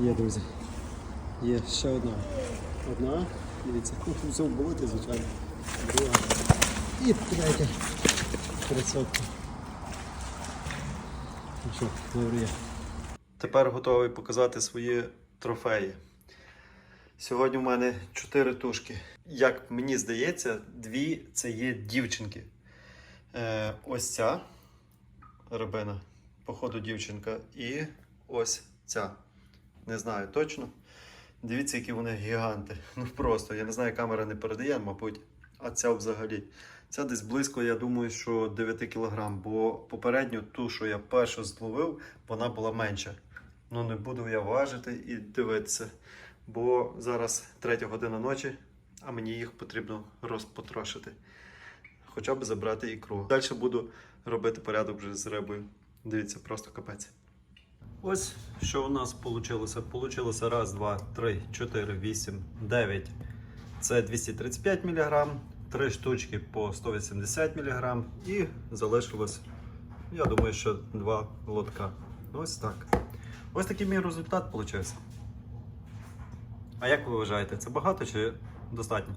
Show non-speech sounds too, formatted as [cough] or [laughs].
Є, друзі. Є ще одна. Одна. Дивіться, все в болоті, звичайно. Друга. І третя. Тридцятка. Ну що, добре є. Тепер готовий показати свої трофеї. Сьогодні у мене чотири тушки. Як мені здається, дві це є дівчинки. Е, ось ця рибина, походу дівчинка, і ось ця. Не знаю точно. Дивіться, які вони гіганти. [laughs] Ну просто, я не знаю, камера не передає, мабуть. А ця взагалі. Ця десь близько, я думаю, що 9 кг, бо попередню ту, що я першу зловив, вона була менша. Ну не буду я важити і дивитися. Бо зараз третя година ночі, а мені їх потрібно розпотрошити. Хоча б забрати ікру. Далі буду робити порядок вже з рибою. Дивіться, просто капець. Ось що у нас вийшло. Получилося раз, два, три, чотири, вісім, дев'ять. Це 235 мг, три штучки по 180 мг і залишилось, я думаю, що два лотка. Ось так. Ось такий мій результат вийшов. А як ви вважаєте, це багато чи достатньо?